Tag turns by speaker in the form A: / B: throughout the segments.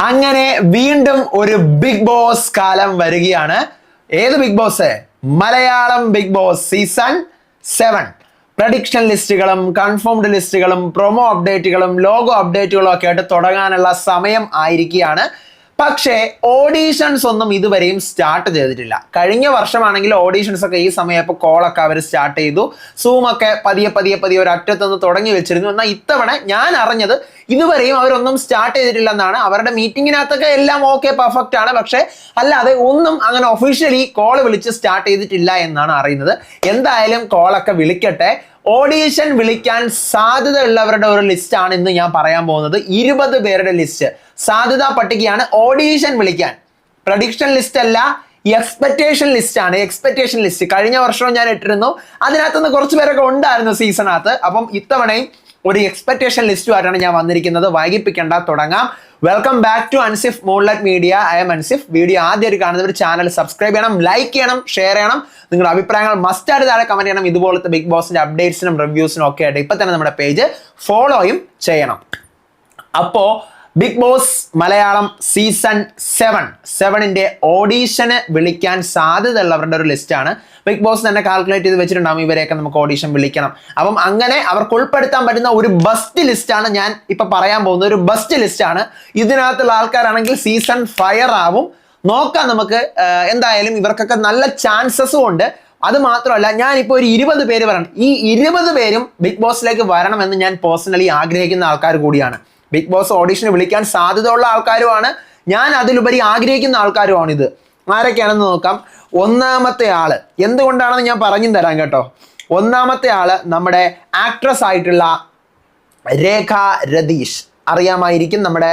A: അങ്ങനെ വീണ്ടും ഒരു ബിഗ് ബോസ് കാലം വരികയാണ്. ഏത് Bigg Boss Malayalam Bigg Boss season seven prediction ലിസ്റ്റുകളും confirmed ലിസ്റ്റുകളും പ്രൊമോ അപ്ഡേറ്റുകളും ലോഗോ അപ്ഡേറ്റുകളും ഒക്കെ ആയിട്ട് തുടങ്ങാനുള്ള സമയം ആയിരിക്കുകയാണ്. പക്ഷേ ഓഡീഷൻസ് ഒന്നും ഇതുവരെയും സ്റ്റാർട്ട് ചെയ്തിട്ടില്ല. കഴിഞ്ഞ വർഷമാണെങ്കിൽ ഓഡീഷൻസ് ഒക്കെ ഈ സമയപ്പോൾ കോളൊക്കെ അവർ സ്റ്റാർട്ട് ചെയ്തു. സൂമൊക്കെ പതിയെ പതിയെ പതിയെ ഒരു അറ്റത്തുനിന്ന് തുടങ്ങി വെച്ചിരുന്നു. എന്നാൽ ഇത്തവണ ഞാൻ അറിഞ്ഞത് ഇതുവരെയും അവരൊന്നും സ്റ്റാർട്ട് ചെയ്തിട്ടില്ല എന്നാണ് അവരുടെ മീറ്റിങ്ങിനകത്തൊക്കെ എല്ലാം ഓക്കെ പെർഫെക്റ്റ് ആണ്. പക്ഷേ അല്ലാതെ ഒന്നും അങ്ങനെ ഒഫീഷ്യലി കോൾ വിളിച്ച് സ്റ്റാർട്ട് ചെയ്തിട്ടില്ല എന്നാണ് അറിയുന്നത്. എന്തായാലും കോളൊക്കെ വിളിക്കട്ടെ. ഓഡീഷൻ വിളിക്കാൻ സാധ്യതയുള്ളവരുടെ ഒരു ലിസ്റ്റാണ് ഇന്ന് ഞാൻ പറയാൻ പോകുന്നത്. ഇരുപത് പേരുടെ ലിസ്റ്റ് സാധ്യതാ പട്ടികയാണ് ഓഡീഷൻ വിളിക്കാൻ. പ്രഡിക്ഷൻ ലിസ്റ്റ് അല്ല എക്സ്പെക്ടേഷൻ ലിസ്റ്റ് ആണ്. എക്സ്പെക്ടേഷൻ ലിസ്റ്റ് കഴിഞ്ഞ വർഷവും ഞാൻ ഇട്ടിരുന്നു. അതിനകത്തുനിന്ന് കുറച്ച് പേരൊക്കെ ഉണ്ടായിരുന്നു സീസണകത്ത് അപ്പം ഇത്തവണയും ഒരു എക്സ്പെക്ടേഷൻ ലിസ്റ്റുമായിട്ടാണ് ഞാൻ വന്നിരിക്കുന്നത്. വൈകിപ്പിക്കേണ്ട തുടങ്ങാം. Welcome back to Ansif moonlight media I M Ansif video ആദ്യമായിട്ട് കാണുന്നവർ ചാനൽ സബ്സ്ക്രൈബ് ചെയ്യണം ലൈക്ക് ചെയ്യണം ഷെയർ ചെയ്യണം. നിങ്ങളുടെ അഭിപ്രായങ്ങൾ മസ്റ്റ് ആയിട്ട് താഴെ കമന്റ് ചെയ്യണം. ഇതുപോലത്തെ ബിഗ് ബോസിന്റെ അപ്ഡേറ്റ്സിനും റിവ്യൂസിനും ഒക്കെ ആയിട്ട് ഇപ്പൊ തന്നെ നമ്മുടെ പേജ് ഫോളോയും ചെയ്യണം. അപ്പോ Bigg Boss Malayalam season seven. സെവനിന്റെ ഓഡീഷന് വിളിക്കാൻ സാധ്യതയുള്ളവരുടെ ഒരു ലിസ്റ്റാണ് ബിഗ് ബോസ് തന്നെ കാൽക്കുലേറ്റ് ചെയ്ത് വെച്ചിട്ടുണ്ടാവും ഇവരെയൊക്കെ നമുക്ക് ഓഡീഷൻ വിളിക്കണം. അപ്പം അങ്ങനെ അവർക്ക് ഉൾപ്പെടുത്താൻ പറ്റുന്ന ഒരു ബെസ്റ്റ് ലിസ്റ്റാണ് ഞാൻ ഇപ്പൊ പറയാൻ പോകുന്നത്. ഒരു ബെസ്റ്റ് ലിസ്റ്റാണ് ഇതിനകത്തുള്ള ആൾക്കാരാണെങ്കിൽ സീസൺ ഫയർ ആവും. നോക്കാം നമുക്ക് എന്തായാലും ഇവർക്കൊക്കെ നല്ല ചാൻസസും ഉണ്ട്. അത് മാത്രമല്ല ഞാൻ ഇപ്പോൾ ഒരു ഇരുപത് പേര് പറയണം. ഈ ഇരുപത് പേരും ബിഗ് ബോസിലേക്ക് വരണമെന്ന് ഞാൻ പേഴ്സണലി ആഗ്രഹിക്കുന്ന ആൾക്കാർ കൂടിയാണ്. ബിഗ് ബോസ് ഓഡീഷന് വിളിക്കാൻ സാധ്യതയുള്ള ആൾക്കാരുമാണ്. ഞാൻ അതിലുപരി ആഗ്രഹിക്കുന്ന ആൾക്കാരുമാണ് ഇത് ആരൊക്കെയാണെന്ന് നോക്കാം. ഒന്നാമത്തെ ആൾ. എന്തുകൊണ്ടാണെന്ന് ഞാൻ പറഞ്ഞു തരാം കേട്ടോ. ഒന്നാമത്തെ ആൾ നമ്മുടെ ആക്ട്രസ് ആയിട്ടുള്ള രേഖ രതീഷ്. അറിയാമായിരിക്കും നമ്മുടെ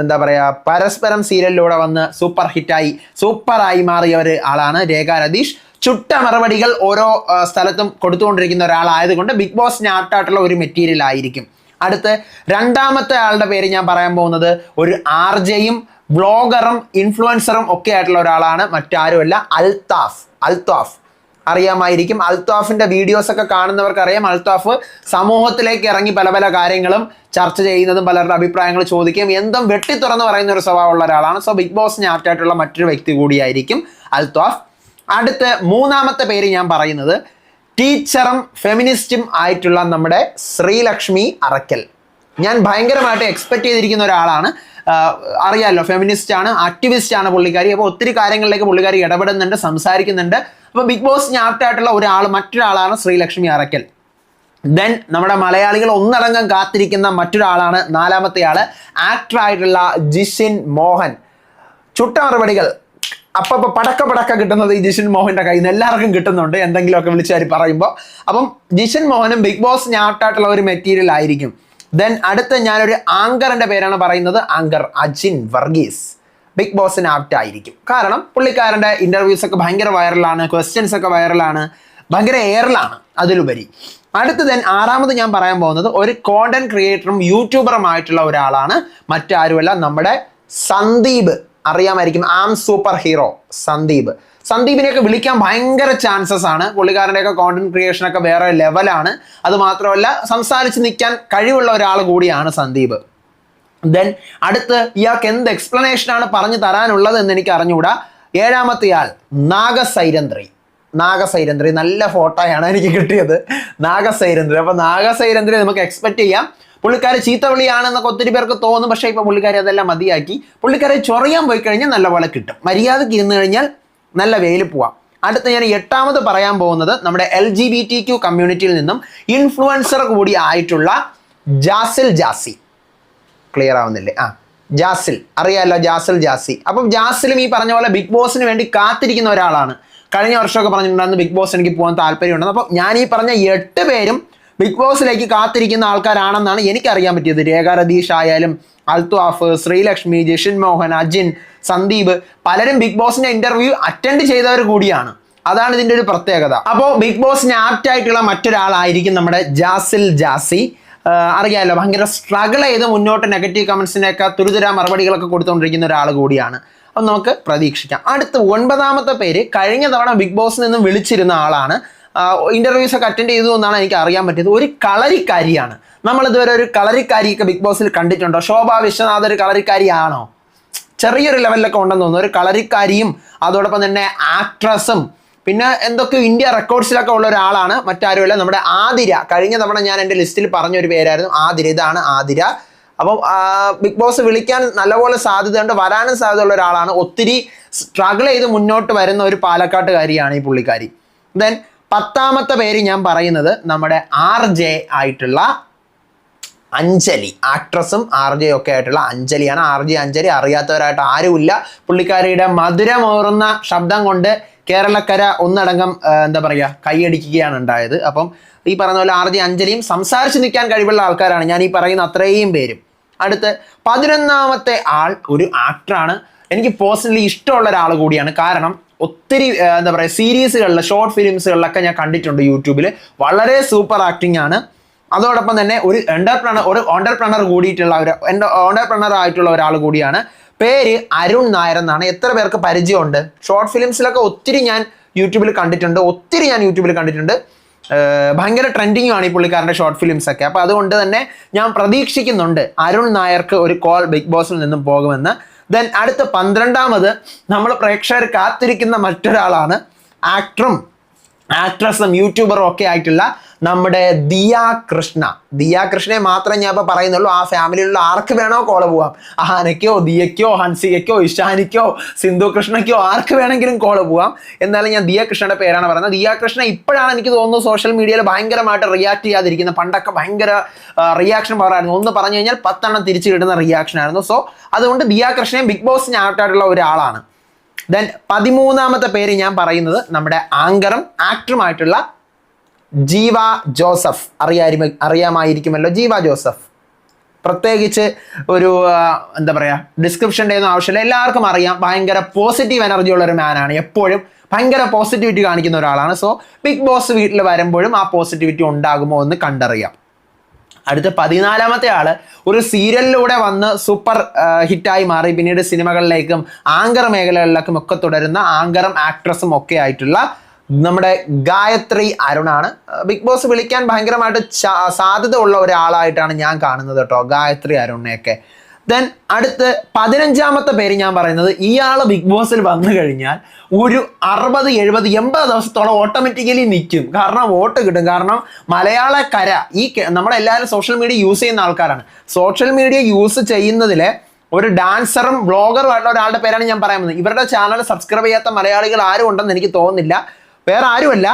A: എന്താ പറയുക പരസ്പരം സീരിയലിലൂടെ വന്ന് സൂപ്പർ ഹിറ്റായി സൂപ്പറായി മാറിയ ഒരു ആളാണ് രേഖ രതീഷ്. ചുട്ട മറുപടികൾ ഓരോ സ്ഥലത്തും കൊടുത്തുകൊണ്ടിരിക്കുന്ന ഒരാളായതുകൊണ്ട് ബിഗ് ബോസ് ആപ്റ്റായിട്ടുള്ള ഒരു മെറ്റീരിയൽ ആയിരിക്കും. അടുത്ത് രണ്ടാമത്തെ ആളുടെ പേര് ഞാൻ പറയാൻ പോകുന്നത് ഒരു ആർ ജെയും വ്ളോഗറും ഇൻഫ്ലുവൻസറും ഒക്കെ ആയിട്ടുള്ള ഒരാളാണ്. മറ്റാരുമല്ല അൽത്താഫ്. അൽത്താഫ്. അറിയാമായിരിക്കും. അൽത്താഫിന്റെ വീഡിയോസൊക്കെ കാണുന്നവർക്കറിയാം. അൽത്താഫ് സമൂഹത്തിലേക്ക് ഇറങ്ങി പല പല കാര്യങ്ങളും ചർച്ച ചെയ്യുന്നതും പലരുടെ അഭിപ്രായങ്ങൾ ചോദിക്കുകയും എന്തും വെട്ടി തുറന്ന് പറയുന്ന ഒരു സ്വഭാവമുള്ള ഒരാളാണ്. സോ ബിഗ് ബോസിന് ആപ്റ്റായിട്ടുള്ള മറ്റൊരു വ്യക്തി കൂടിയായിരിക്കും അൽത്താഫ്. അടുത്ത് മൂന്നാമത്തെ പേര് ഞാൻ പറയുന്നത് ടീച്ചറും ഫെമിനിസ്റ്റും ആയിട്ടുള്ള നമ്മുടെ ശ്രീലക്ഷ്മി അറക്കൽ ഞാൻ ഭയങ്കരമായിട്ട് എക്സ്പെക്ട് ചെയ്തിരിക്കുന്ന ഒരാളാണ്. അറിയാമല്ലോ ഫെമിനിസ്റ്റ് ആണ് ആക്ടിവിസ്റ്റ് ആണ് പുള്ളിക്കാരി. അപ്പോൾ ഒത്തിരി കാര്യങ്ങളിലേക്ക് പുള്ളിക്കാരി ഇടപെടുന്നുണ്ട് സംസാരിക്കുന്നുണ്ട്. അപ്പോൾ ബിഗ് ബോസ് ആപ്റ്റായിട്ടുള്ള ഒരാൾ മറ്റൊരാളാണ് ശ്രീലക്ഷ്മി അറക്കൽ ദെൻ നമ്മുടെ മലയാളികൾ ഒന്നടങ്കം കാത്തിരിക്കുന്ന മറ്റൊരാളാണ് നാലാമത്തെ ആൾ ആക്ടറായിട്ടുള്ള ജിഷിൻ മോഹൻ. ചുട്ട മറുപടികൾ. അപ്പൊ പടക്ക പടക്ക കിട്ടുന്നത് ഈ ജിഷൻ മോഹന്റെ കയ്യിൽ നിന്ന് എല്ലാവർക്കും കിട്ടുന്നുണ്ട്. എന്തെങ്കിലുമൊക്കെ വിളിച്ചാൽ പറയുമ്പോൾ അപ്പം ജിഷൻ മോഹനും ബിഗ് ബോസ് ഞാട്ടായിട്ടുള്ള ഒരു മെറ്റീരിയൽ ആയിരിക്കും. ദെൻ അടുത്ത ഞാനൊരു ആങ്കറിന്റെ പേരാണ് പറയുന്നത്. ആങ്കർ അജിൻ വർഗീസ്. ബിഗ് ബോസിന് ആപ്റ്റ് ആയിരിക്കും. കാരണം പുള്ളിക്കാരന്റെ ഇന്റർവ്യൂസ് ഒക്കെ ഭയങ്കര വൈറലാണ് ക്വസ്റ്റ്യൻസ് ഒക്കെ വൈറലാണ് ഭയങ്കര എയറിലാണ് അതിലുപരി. അടുത്ത ദെൻ ആറാമത് ഞാൻ പറയാൻ പോകുന്നത് ഒരു കോണ്ടന്റ് ക്രിയേറ്ററും യൂട്യൂബറുമായിട്ടുള്ള ഒരാളാണ്. മറ്റാരുമല്ല നമ്മുടെ സന്ദീപ്. അറിയാമായിരിക്കും. I'm super hero Sandeep. സന്ദീപിനെയൊക്കെ വിളിക്കാൻ ഭയങ്കര ചാൻസസ് ആണ്. പുള്ളിക്കാരന്റെയൊക്കെ കോണ്ടന്റ് ക്രിയേഷനൊക്കെ വേറെ ലെവലാണ് അത് മാത്രമല്ല സംസാരിച്ച് നിൽക്കാൻ കഴിവുള്ള ഒരാൾ കൂടിയാണ് സന്ദീപ്. ദെൻ അടുത്ത് ഇയാൾക്ക് എന്ത് എക്സ്പ്ലനേഷനാണ് പറഞ്ഞു തരാനുള്ളത് എന്ന് എനിക്ക് അറിഞ്ഞുകൂടാ. ഏഴാമത്തെ ആൾ നാഗസൈരന്ത്രി. നാഗസൈരന്ത്രി നല്ല ഫോട്ടോയാണ് എനിക്ക് കിട്ടിയത്. നാഗസൈരന്ത്രി. അപ്പോൾ നാഗസൈരന്ത്രി നമുക്ക് എക്സ്പെക്ട് ചെയ്യാം. പുള്ളിക്കാരി ചീത്തവിളിയാണെന്നൊക്കെ ഒത്തിരി പേർക്ക് തോന്നും പക്ഷേ ഇപ്പം പുള്ളിക്കാരെ അതെല്ലാം മതിയാക്കി. പുള്ളിക്കാരെ ചൊറിയാൻ പോയി കഴിഞ്ഞാൽ നല്ലപോലെ കിട്ടും. മര്യാദയ്ക്ക് ഇരുന്ന് കഴിഞ്ഞാൽ നല്ല വെയിൽ പോവാം. അടുത്ത ഞാൻ എട്ടാമത് പറയാൻ പോകുന്നത് നമ്മുടെ L G B T Q കമ്മ്യൂണിറ്റിയിൽ നിന്നും ഇൻഫ്ലുവൻസർ കൂടി ആയിട്ടുള്ള ജാസിൽ ജാസി. ക്ലിയർ ആവുന്നില്ലേ? ആ ജാസിൽ. അറിയാമല്ലോ ജാസിൽ ജാസി. അപ്പം ജാസിലും ഈ പറഞ്ഞ പോലെ ബിഗ് ബോസിന് വേണ്ടി കാത്തിരിക്കുന്ന ഒരാളാണ്. കഴിഞ്ഞ വർഷമൊക്കെ പറഞ്ഞിട്ടുണ്ടായിരുന്നു ബിഗ് ബോസ് എനിക്ക് പോകാൻ താല്പര്യമുണ്ടെന്ന്. അപ്പോൾ ഞാൻ ഈ പറഞ്ഞ എട്ട് പേരും ബിഗ് ബോസിലേക്ക് കാത്തിരിക്കുന്ന ആൾക്കാരാണെന്നാണ് എനിക്കറിയാൻ പറ്റിയത്. രേഖ രതീഷ് ആയാലും അൽത്വാഫ് ശ്രീലക്ഷ്മി ജഷിൻ മോഹൻ അജിൻ സന്ദീപ് പലരും ബിഗ് ബോസിന്റെ ഇന്റർവ്യൂ അറ്റൻഡ് ചെയ്തവർ കൂടിയാണ്. അതാണ് ഇതിന്റെ ഒരു പ്രത്യേകത. അപ്പോൾ ബിഗ് ബോസിന് ആപ്റ്റ് ആയിട്ടുള്ള മറ്റൊരാളായിരിക്കും നമ്മുടെ ജാസിൽ ജാസി. അറിയാമല്ലോ ഭയങ്കര സ്ട്രഗിൾ ചെയ്ത് മുന്നോട്ട് നെഗറ്റീവ് കമൻസിനൊക്കെ തുരുതുരാ മറുപടികളൊക്കെ കൊടുത്തുകൊണ്ടിരിക്കുന്ന ഒരാൾ കൂടിയാണ്. അപ്പം നമുക്ക് പ്രതീക്ഷിക്കാം. അടുത്ത ഒൻപതാമത്തെ പേര് കഴിഞ്ഞ തവണ ബിഗ് ബോസിൽ നിന്നും വിളിച്ചിരുന്ന ആളാണ്. ഇന്റർവ്യൂസ് ഒക്കെ അറ്റൻഡ് ചെയ്തു എന്നാണ് എനിക്ക് അറിയാൻ പറ്റിയത്. ഒരു കളരിക്കാരിയാണ്. നമ്മൾ ഇതുവരെ ഒരു കളരിക്കാരിയൊക്കെ ബിഗ് ബോസിൽ കണ്ടിട്ടുണ്ടോ? ശോഭ വിശ്വനാഥ് ഒരു കളരിക്കാരിയാണോ? ചെറിയൊരു ലെവലിലൊക്കെ ഉണ്ടെന്ന് തോന്നുന്നു. ഒരു കളരിക്കാരിയും അതോടൊപ്പം തന്നെ ആക്ട്രസും പിന്നെ എന്തൊക്കെ ഇന്ത്യ റെക്കോർഡ്സിലൊക്കെ ഉള്ള ഒരാളാണ്. മറ്റാരുമല്ല നമ്മുടെ ആതിര. കഴിഞ്ഞ തവണ ഞാൻ എന്റെ ലിസ്റ്റിൽ പറഞ്ഞ ഒരു പേരായിരുന്നു ആതിര. ഇതാണ് ആതിര. അപ്പം ബിഗ് ബോസ് വിളിക്കാൻ നല്ലപോലെ സാധ്യതയുണ്ട്. വരാനും സാധ്യതയുള്ള ഒരാളാണ്. ഒത്തിരി സ്ട്രഗിൾ ചെയ്ത് മുന്നോട്ട് വരുന്ന ഒരു പാലക്കാട്ടുകാരിയാണ് ഈ പുള്ളിക്കാരി. ദെൻ പത്താമത്തെ പേര് ഞാൻ പറയുന്നത് നമ്മുടെ ആർ ജെ ആയിട്ടുള്ള അഞ്ജലി. ആക്ട്രസും ആർ ജെ ഒക്കെ ആയിട്ടുള്ള അഞ്ജലിയാണ്. ആർ ജെ അഞ്ജലി അറിയാത്തവരായിട്ട് ആരുമില്ല. പുള്ളിക്കാരിയുടെ മധുരമോറുന്ന ശബ്ദം കൊണ്ട് കേരളക്കര ഒന്നടങ്കം എന്താ പറയുക കൈയടിക്കുകയാണ് ഉണ്ടായത്. അപ്പം ഈ പറഞ്ഞ പോലെ ആർ ജെ അഞ്ജലിയും സംസാരിച്ച് നിൽക്കാൻ കഴിവുള്ള ആൾക്കാരാണ്. ഞാൻ ഈ പറയുന്ന അത്രയും പേരും. അടുത്ത് പതിനൊന്നാമത്തെ ആൾ ഒരു ആക്ടറാണ് എനിക്ക് പേഴ്സണലി ഇഷ്ടമുള്ള ഒരാൾ കൂടിയാണ്. കാരണം ഒത്തിരി എന്താ പറയുക സീരീസുകളിൽ ഷോർട്ട് ഫിലിംസുകളിലൊക്കെ ഞാൻ കണ്ടിട്ടുണ്ട് യൂട്യൂബിൽ വളരെ സൂപ്പർ ആക്ടിംഗ് ആണ്. അതോടൊപ്പം തന്നെ ഒരു എന്റർപ്രണർ ഒരു ഓണ്ടർപ്രണർ കൂടിയിട്ടുള്ള ഒരു ഓണ്ടർപ്രണർ ആയിട്ടുള്ള ഒരാൾ കൂടിയാണ്. പേര് അരുൺ നായർ എന്നാണ്. എത്ര പേർക്ക് പരിചയമുണ്ട്? ഷോർട്ട് ഫിലിംസിലൊക്കെ ഒത്തിരി ഞാൻ യൂട്യൂബിൽ കണ്ടിട്ടുണ്ട്. ഒത്തിരി ഞാൻ യൂട്യൂബിൽ കണ്ടിട്ടുണ്ട്. ഭയങ്കര ട്രെൻഡിങ് ആണ് ഈ പുള്ളിക്കാരന്റെ ഷോർട്ട് ഫിലിംസ് ഒക്കെ അപ്പോൾ അതുകൊണ്ട് തന്നെ ഞാൻ പ്രതീക്ഷിക്കുന്നുണ്ട് അരുൺ നായർക്ക് ഒരു കോൾ ബിഗ് ബോസിൽ നിന്നും പോകുമെന്ന്. ദെൻ അടുത്ത പന്ത്രണ്ടാമത് നമ്മൾ പ്രേക്ഷകർ കാത്തിരിക്കുന്ന മറ്റൊരാളാണ് ആക്ടറും ആക്ട്രസും യൂട്യൂബറും ഒക്കെ ആയിട്ടുള്ള നമ്മുടെ ദിയ കൃഷ്ണ. ദിയ കൃഷ്ണയെ മാത്രമേ ഞാൻ ഇപ്പോൾ പറയുന്നുള്ളൂ. ആ ഫാമിലിയിലുള്ള ആർക്ക് വേണോ കോൾ പോവാം. ആനയ്ക്കോ ദിയയ്ക്കോ ഹൻസികയ്ക്കോ ഇഷാനിക്കോ സിന്ധു കൃഷ്ണയ്ക്കോ ആർക്ക് വേണമെങ്കിലും കോൾ പോവാം. എന്നാലും ഞാൻ ദിയ കൃഷ്ണയുടെ പേരാണ് പറയുന്നത്. ദിയ കൃഷ്ണ ഇപ്പോഴാണ് എനിക്ക് തോന്നുന്നു സോഷ്യൽ മീഡിയയിൽ ഭയങ്കരമായിട്ട് റിയാക്ട് ചെയ്യാതിരിക്കുന്നത് പണ്ടൊക്കെ ഭയങ്കര റിയാക്ഷൻ പവറായിരുന്നു ഒന്ന് പറഞ്ഞു കഴിഞ്ഞാൽ പത്തെണ്ണം തിരിച്ചു കിട്ടുന്ന റിയാക്ഷൻ ആയിരുന്നു. സോ അതുകൊണ്ട് ദിയ കൃഷ്ണയും ബിഗ് ബോസിന് ആർട്ടായിട്ടുള്ള ഒരാളാണ്. ദെൻ പതിമൂന്നാമത്തെ പേര് ഞാൻ പറയുന്നത് നമ്മുടെ ആങ്കറും ആക്ടറുമായിട്ടുള്ള ജീവ ജോസഫ്. അറിയാരി അറിയാമായിരിക്കുമല്ലോ ജീവ ജോസഫ്. പ്രത്യേകിച്ച് ഒരു എന്താ പറയുക ഡിസ്ക്രിപ്ഷന്റെ ഒന്നും ആവശ്യമില്ല. എല്ലാവർക്കും അറിയാം. ഭയങ്കര പോസിറ്റീവ് എനർജി ഉള്ള ഒരു മാനാണ് എപ്പോഴും ഭയങ്കര പോസിറ്റിവിറ്റി കാണിക്കുന്ന ഒരാളാണ്. സോ ബിഗ് ബോസ് വീട്ടിൽ വരുമ്പോഴും ആ പോസിറ്റിവിറ്റി ഉണ്ടാകുമോ എന്ന് കണ്ടറിയാം. അടുത്ത പതിനാലാമത്തെ ആൾ ഒരു സീരിയലിലൂടെ വന്ന് സൂപ്പർ ഹിറ്റായി മാറി. പിന്നീട് സിനിമകളിലേക്കും ആങ്കർ മേഖലകളിലേക്കും ഒക്കെ തുടരുന്ന ആങ്കറും ആക്ട്രസും ഒക്കെ ആയിട്ടുള്ള നമ്മുടെ ഗായത്രി അരുണാണ്. ബിഗ് ബോസ് വിളിക്കാൻ ഭയങ്കരമായിട്ട് സാധ്യത ഉള്ള ഒരാളായിട്ടാണ് ഞാൻ കാണുന്നത് കേട്ടോ ഗായത്രി അരുണിനെയൊക്കെ. ദെൻ അടുത്ത് പതിനഞ്ചാമത്തെ പേര് ഞാൻ പറയുന്നത് ഇയാൾ ബിഗ് ബോസിൽ വന്നു കഴിഞ്ഞാൽ ഒരു അറുപത് എഴുപത് എൺപത് ദിവസത്തോളം ഓട്ടോമാറ്റിക്കലി നിൽക്കും കാരണം വോട്ട് കിട്ടും. കാരണം മലയാള കര ഈ നമ്മളെല്ലാവരും സോഷ്യൽ മീഡിയ യൂസ് ചെയ്യുന്ന ആൾക്കാരാണ്. സോഷ്യൽ മീഡിയ യൂസ് ചെയ്യുന്നതിലെ ഒരു ഡാൻസറും ബ്ലോഗറും ആയിട്ടുള്ള ഒരാളുടെ പേരാണ് ഞാൻ പറയുന്നത് ഇവരുടെ ചാനൽ സബ്സ്ക്രൈബ് ചെയ്യാത്ത മലയാളികൾ ആരും ഉണ്ടെന്ന് എനിക്ക് തോന്നുന്നില്ല. വേറെ ആരുമല്ല.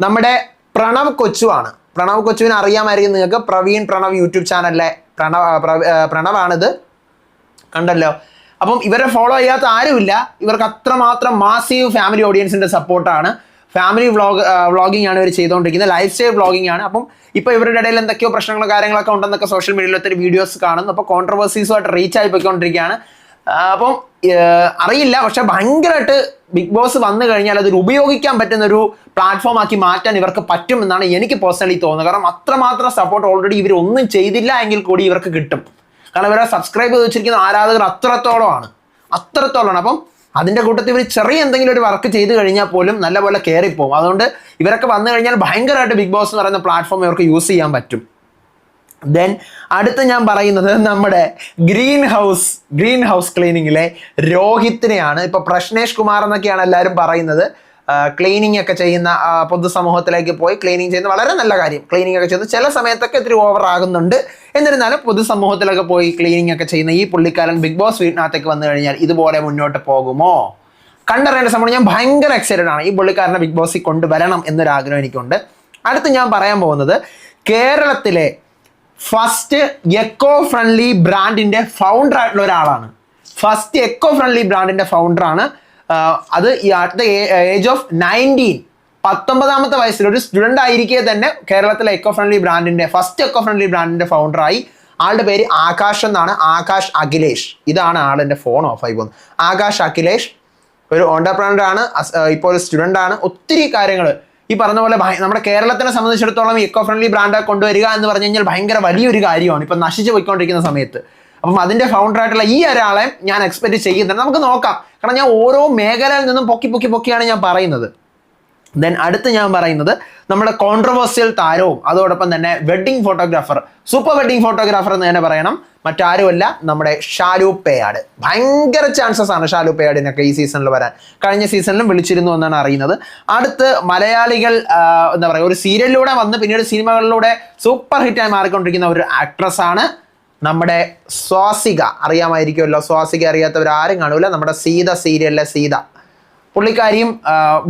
A: നമ്മുടെ പ്രണവ് കൊച്ചുവാണ് പ്രണവ് കൊച്ചുവിനെ അറിയാമായിരിക്കും നിങ്ങൾക്ക്. പ്രവീൺ പ്രണവ് യൂട്യൂബ് ചാനലിലെ പ്രണവ് പ്രണവാണിത്. കണ്ടല്ലോ? അപ്പം ഇവരെ ഫോളോ ചെയ്യാത്ത ആരുമില്ല. ഇവർക്ക് അത്രമാത്രം മാസീവ് ഫാമിലി ഓഡിയൻസിന്റെ സപ്പോർട്ടാണ് ഫാമിലി വ്ളോഗ് വ്ളോഗിംഗ് ആണ് ഇവർ ചെയ്തുകൊണ്ടിരിക്കുന്നത് ലൈഫ് സ്റ്റൈൽ വ്ളോഗിംഗ് ആണ്. അപ്പം ഇപ്പോൾ ഇവരുടെ ഇടയിൽ എന്തൊക്കെയോ പ്രശ്നങ്ങളും കാര്യങ്ങളൊക്കെ ഉണ്ടെന്നൊക്കെ സോഷ്യൽ മീഡിയയിൽ ഒത്തിരി വീഡിയോസ് കാണുന്നു. അപ്പോൾ കോൺട്രവേഴ്സീസുമായിട്ട് റീച്ച് ആയി പോയിക്കൊണ്ടിരിക്കുകയാണ് അപ്പം അറിയില്ല. പക്ഷെ ഭയങ്കരമായിട്ട് ബിഗ് ബോസ് വന്നു കഴിഞ്ഞാൽ അതൊരു ഉപയോഗിക്കാൻ പറ്റുന്ന ഒരു പ്ലാറ്റ്ഫോം ആക്കി മാറ്റാൻ ഇവർക്ക് പറ്റുമെന്നാണ് എനിക്ക് പേഴ്സണലി തോന്നുന്നത്. കാരണം അത്രമാത്രം സപ്പോർട്ട് ഓൾറെഡി ഇവർ ഒന്നും ചെയ്തില്ല എങ്കിൽ കൂടി ഇവർക്ക് കിട്ടും. കാരണം ഇവരെ സബ്സ്ക്രൈബ് ചെയ്ത് വെച്ചിരിക്കുന്ന ആരാധകർ അത്രത്തോളമാണ്. അത്രത്തോളമാണ്. അപ്പം അതിന്റെ കൂട്ടത്തിൽ ഇവർ ചെറിയ എന്തെങ്കിലും ഒരു വർക്ക് ചെയ്ത് കഴിഞ്ഞാൽ പോലും നല്ലപോലെ കയറിപ്പോവും അതുകൊണ്ട് ഇവരൊക്കെ വന്നു കഴിഞ്ഞാൽ ഭയങ്കരമായിട്ട് ബിഗ് ബോസ് എന്ന് പറയുന്ന പ്ലാറ്റ്ഫോം ഇവർക്ക് യൂസ് ചെയ്യാൻ പറ്റും. ദെൻ അടുത്ത് ഞാൻ പറയുന്നത് നമ്മുടെ ഗ്രീൻ ഹൗസ് ഗ്രീൻ ഹൗസ് ക്ലീനിങ്ങിലെ രോഹിത്തിനെയാണ്. ഇപ്പോൾ പ്രശ്നേഷ് കുമാർ എന്നൊക്കെയാണ് എല്ലാവരും പറയുന്നത്. ക്ലീനിങ് ഒക്കെ ചെയ്യുന്ന പൊതുസമൂഹത്തിലേക്ക് പോയി ക്ലീനിങ് ചെയ്യുന്ന വളരെ നല്ല കാര്യം. ക്ലീനിങ് ഒക്കെ ചെയ്യുന്നത് ചില സമയത്തൊക്കെ ഇത്തിരി ഓവർ ആകുന്നുണ്ട്. എന്നിരുന്നാലും പൊതുസമൂഹത്തിലൊക്കെ പോയി ക്ലീനിങ് ഒക്കെ ചെയ്യുന്ന ഈ പുള്ളിക്കാരൻ ബിഗ് ബോസ് വീട്ടിനകത്തേക്ക് വന്നു കഴിഞ്ഞാൽ ഇതുപോലെ മുന്നോട്ട് പോകുമോ? കണ്ടറിയേണ്ട സമയം ഞാൻ ഭയങ്കര എക്സൈറ്റഡ് ആണ് ഈ പുള്ളിക്കാരനെ ബിഗ് ബോസിൽ കൊണ്ടുവരണം എന്നൊരു ആഗ്രഹം എനിക്കുണ്ട്. അടുത്ത് ഞാൻ പറയാൻ പോകുന്നത് കേരളത്തിലെ ഫസ്റ്റ് എക്കോ ഫ്രണ്ട്ലി ബ്രാൻഡിന്റെ ഫൗണ്ടർ ആയിട്ടുള്ള ഒരാളാണ്. ഫസ്റ്റ് എക്കോ ഫ്രണ്ട്ലി ബ്രാൻഡിന്റെ ഫൗണ്ടറാണ് അത് ഈ അടുത്ത ഏജ് ഓഫ് നയന്റീൻ. പത്തൊമ്പതാമത്തെ വയസ്സിൽ ഒരു സ്റ്റുഡന്റ് ആയിരിക്കെ തന്നെ കേരളത്തിലെ എക്കോ ഫ്രണ്ട്ലി ബ്രാൻഡിന്റെ ഫസ്റ്റ് എക്കോ ഫ്രണ്ട്ലി ബ്രാൻഡിന്റെ ഫൗണ്ടറായി ആളുടെ പേര് ആകാശ് എന്നാണ്. ആകാശ് അഖിലേഷ്. ഇതാണ് ആളെന്റെ ഫോൺ ഓഫായി പോകുന്നത്. ആകാശ് അഖിലേഷ് ഒരു ഓണ്ടർപ്രണർ ആണ്. ഇപ്പോൾ ഒരു സ്റ്റുഡന്റ് ആണ്. ഒത്തിരി കാര്യങ്ങൾ ഈ പറഞ്ഞ പോലെ നമ്മുടെ കേരളത്തിനെ സംബന്ധിച്ചിടത്തോളം എക്കോ ഫ്രണ്ട്ലി ബ്രാൻഡ് കൊണ്ടുവരിക എന്ന് പറഞ്ഞു കഴിഞ്ഞാൽ ഭയങ്കര വലിയൊരു കാര്യമാണ്. ഇപ്പം നശിച്ചു പോയിക്കൊണ്ടിരിക്കുന്ന സമയത്ത്. അപ്പം അതിന്റെ ഫൗണ്ടർ ആയിട്ടുള്ള ഈ ഒരാളെ ഞാൻ എക്സ്പെക്ട് ചെയ്യുന്നുണ്ട്. നമുക്ക് നോക്കാം. കാരണം ഞാൻ ഓരോ മേഖലയിൽ നിന്നും പൊക്കി പൊക്കി പൊക്കിയാണ് ഞാൻ പറയുന്നത്. ദെൻ അടുത്ത് ഞാൻ പറയുന്നത് നമ്മുടെ കോൺട്രവേഴ്സ്യൽ താരവും അതോടൊപ്പം തന്നെ wedding photographer super wedding photographer എന്ന് തന്നെ പറയണം. മറ്റാരുമല്ല നമ്മുടെ ഷാലു പേയാട്. ഭയങ്കര ചാൻസസ് ആണ് ഷാലു പേയാടിനൊക്കെ ഈ സീസണിൽ വരാൻ. കഴിഞ്ഞ സീസണിലും വിളിച്ചിരുന്നു എന്നാണ് അറിയുന്നത്. അടുത്ത് മലയാളികൾ എന്താ പറയുക ഒരു സീരിയലിലൂടെ വന്ന് പിന്നീട് സിനിമകളിലൂടെ സൂപ്പർ ഹിറ്റായി മാറിക്കൊണ്ടിരിക്കുന്ന ഒരു ആക്ട്രസ് ആണ് നമ്മുടെ സ്വാസിക അറിയാമായിരിക്കുമല്ലോ. സ്വാസിക അറിയാത്തവർ ആരും കാണൂല. നമ്മുടെ സീത സീരിയലിലെ സീത. പുള്ളിക്കാരിയും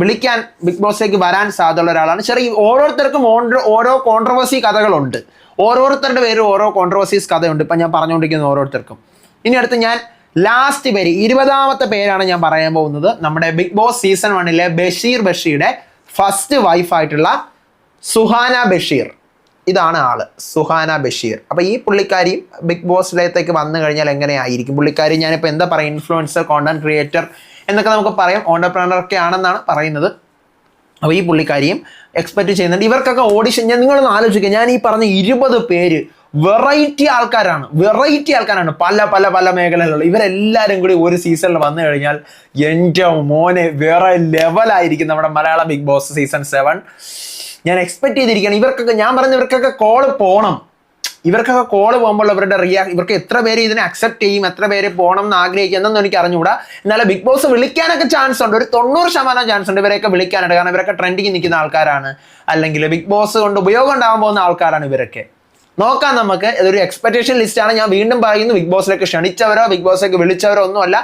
A: വിളിക്കാൻ ബിഗ് ബോസിലേക്ക് വരാൻ സാധ്യതയുള്ള ഒരാളാണ്. ചെറിയ ഓരോരുത്തർക്കും ഓരോ ഓരോ കോൺട്രവേഴ്സി കഥകളുണ്ട്. ഓരോരുത്തരുടെ പേരും ഓരോ കോൺട്രവേഴ്സീസ് കഥയുണ്ട്. ഇപ്പം ഞാൻ പറഞ്ഞുകൊണ്ടിരിക്കുന്ന ഓരോരുത്തർക്കും. ഇനി അടുത്ത് ഞാൻ ലാസ്റ്റ് പേര് ഇരുപതാമത്തെ പേരാണ് ഞാൻ പറയാൻ പോകുന്നത്. നമ്മുടെ ബിഗ് ബോസ് സീസൺ വണ്ണിലെ ബഷീർ ബഷീയുടെ ഫസ്റ്റ് വൈഫായിട്ടുള്ള സുഹാന ബഷീർ. ഇതാണ് ആൾ സുഹാന ബഷീർ. അപ്പൊ ഈ പുള്ളിക്കാരി ബിഗ് ബോസിലേക്ക് വന്നു കഴിഞ്ഞാൽ എങ്ങനെയായിരിക്കും? പുള്ളിക്കാരി ഞാനിപ്പോൾ എന്താ പറയുക ഇൻഫ്ലുവൻസർ കോണ്ടന്റ് ക്രിയേറ്റർ എന്നൊക്കെ നമുക്ക് പറയാം. ഓണ്ടർപ്രണർ ഒക്കെ ആണെന്നാണ് പറയുന്നത്. അപ്പോൾ ഈ പുള്ളിക്കാരിയും എക്സ്പെക്ട് ചെയ്യുന്നുണ്ട്. ഇവർക്കൊക്കെ ഓഡിഷൻ ഞാൻ നിങ്ങളൊന്ന് ആലോചിക്കുക ഞാൻ ഈ പറഞ്ഞ ഇരുപത് പേര് വെറൈറ്റി ആൾക്കാരാണ്. വെറൈറ്റി ആൾക്കാരാണ്. പല പല പല മേഖലകളിലുള്ള ഇവരെല്ലാവരും കൂടി ഒരു സീസണിൽ വന്നു കഴിഞ്ഞാൽ എന്റെ മോനെ വേറെ ലെവലായിരിക്കും നമ്മുടെ Malayalam Bigg Boss season seven ഞാൻ എക്സ്പെക്ട് ചെയ്തിരിക്കുകയാണ്. ഇവർക്കൊക്കെ ഞാൻ പറഞ്ഞ ഇവർക്കൊക്കെ കോൾ പോകണം ഇവർക്കൊക്കെ കോൾ പോകുമ്പോൾ അവരുടെ റിയാ ഇവർക്ക് എത്ര പേര് ഇതിനെ അക്സെപ്റ്റ് ചെയ്യും എത്ര പേര് പോകണം എന്ന് ആഗ്രഹിക്കും എന്നൊന്നും എനിക്ക് അറിഞ്ഞുകൂടാ. എന്നാലും ബിഗ് ബോസ് വിളിക്കാനൊക്കെ ചാൻസ് ഉണ്ട്. ഒരു തൊണ്ണൂറ് ശതമാനം ചാൻസ് ഉണ്ട് ഇവരെയൊക്കെ വിളിക്കാനായിട്ട്. കാരണം ഇവരൊക്കെ ട്രെൻഡിങ് നിൽക്കുന്ന ആൾക്കാരാണ്. അല്ലെങ്കിൽ ബിഗ് ബോസ് കൊണ്ട് ഉപയോഗം ഉണ്ടാകാൻ പോകുന്ന ആൾക്കാരാണ് ഇവരൊക്കെ. നോക്കാം നമുക്ക്. ഇതൊരു എക്സ്പെക്ടേഷൻ ലിസ്റ്റാണ് ഞാൻ വീണ്ടും പറയുന്നു ബിഗ് ബോസിലേക്ക് ക്ഷണിച്ചവരോ ബിഗ് ബോസിലേക്ക് വിളിച്ചവരോ ഒന്നുമല്ല.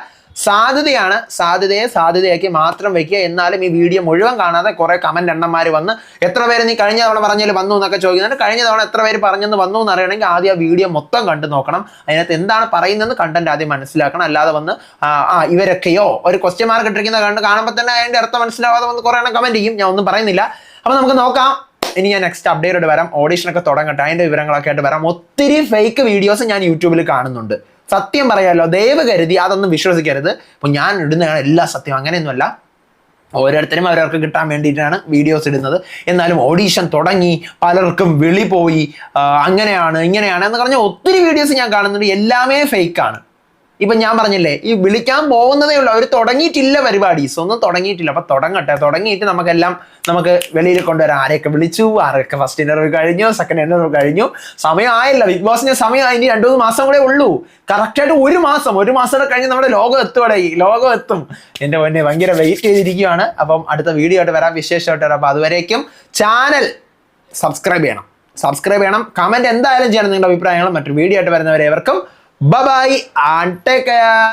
A: സാധ്യതയാണ്. സാധ്യതയെ സാധ്യതയാക്കി മാത്രം വെക്കുക. എന്നാലും ഈ വീഡിയോ മുഴുവൻ കാണാതെ കുറെ കമന്റ് എണ്ണന്മാർ വന്ന് എത്ര പേര് നീ കഴിഞ്ഞ തവണ പറഞ്ഞാൽ വന്നു എന്നൊക്കെ ചോദിക്കുന്നുണ്ട്. കഴിഞ്ഞ തവണ എത്ര പേര് പറഞ്ഞെന്ന് വന്നു എന്ന് അറിയണമെങ്കിൽ ആദ്യം ആ വീഡിയോ മൊത്തം കണ്ടു നോക്കണം. അതിനകത്ത് എന്താണ് പറയുന്നതെന്ന് കണ്ടന്റ് ആദ്യം മനസ്സിലാക്കണം. അല്ലാതെ വന്ന് ആ ഇവരൊക്കെയോ? ഒരു ക്വസ്റ്റ്യൻ മാർക്ക് ഇട്ടിരിക്കുന്ന കണ്ട് കാണുമ്പോൾ തന്നെ അതിന്റെ അർത്ഥം മനസ്സിലാവാതെ വന്ന് കുറേ എണ്ണം കമന്റ് ചെയ്യും. ഞാൻ ഒന്നും പറയുന്നില്ല. അപ്പൊ നമുക്ക് നോക്കാം. ഇനി ഞാൻ നെക്സ്റ്റ് അപ്ഡേറ്റോട് വരാം. ഓഡീഷനൊക്കെ തുടങ്ങട്ടെ. അതിന്റെ വിവരങ്ങളൊക്കെ ആയിട്ട് വരാം. ഒത്തിരി ഫേക്ക് വീഡിയോസ് ഞാൻ യൂട്യൂബിൽ കാണുന്നുണ്ട്. സത്യം പറയാമല്ലോ ദയവ് കരുതി അതൊന്നും വിശ്വസിക്കരുത്. അപ്പൊ ഞാൻ ഇടുന്നതാണ് എല്ലാ സത്യം അങ്ങനെയൊന്നുമല്ല. ഓരോരുത്തരും അവരവർക്ക് കിട്ടാൻ വേണ്ടിയിട്ടാണ് വീഡിയോസ് ഇടുന്നത്. എന്നാലും ഓഡീഷൻ തുടങ്ങി പലർക്കും വിളി പോയി അങ്ങനെയാണ് ഇങ്ങനെയാണ് എന്ന് പറഞ്ഞ ഒത്തിരി വീഡിയോസ് ഞാൻ കാണുന്നുണ്ട്. എല്ലാമേ ഫേക്കാണ് ഇപ്പൊ ഞാൻ പറഞ്ഞില്ലേ ഈ വിളിക്കാൻ പോകുന്നതേ ഉള്ളൂ. അവർ തുടങ്ങിയിട്ടില്ല പരിപാടീസ് ഒന്നും തുടങ്ങിയിട്ടില്ല. അപ്പൊ തുടങ്ങട്ടെ. തുടങ്ങിയിട്ട് നമുക്കെല്ലാം നമുക്ക് വെളിയിൽ കൊണ്ടുവരാം. ആരെയൊക്കെ വിളിച്ചു ആരൊക്കെ ഫസ്റ്റ് ഇന്റർവ്യൂ കഴിഞ്ഞു സെക്കൻഡ് ഇന്റർവ്യൂ കഴിഞ്ഞു. സമയമായല്ല. ബിഗ് ബോസിന് സമയമായി ഇനി രണ്ടു മൂന്ന് മാസം കൂടെ ഉള്ളൂ. കറക്റ്റായിട്ട് ഒരു മാസം ഒരു മാസം കൂടെ കഴിഞ്ഞ് നമ്മുടെ ലോകം എത്തുവിടെ ലോകം എത്തും. എന്റെ പൊന്നെ ഭയങ്കര വെയിറ്റ് ചെയ്തിരിക്കുകയാണ് അപ്പം അടുത്ത വീഡിയോ ആയിട്ട് വരാം. വിശേഷമായിട്ട് വരാം. അപ്പൊ അതുവരേക്കും ചാനൽ സബ്സ്ക്രൈബ് ചെയ്യണം. സബ്സ്ക്രൈബ് ചെയ്യണം. കമന്റ് എന്തായാലും ചെയ്യണം നിങ്ങളുടെ അഭിപ്രായങ്ങളും. മറ്റു വീഡിയോ ആയിട്ട് വരുന്നവരെ बाय बाय एंड टेक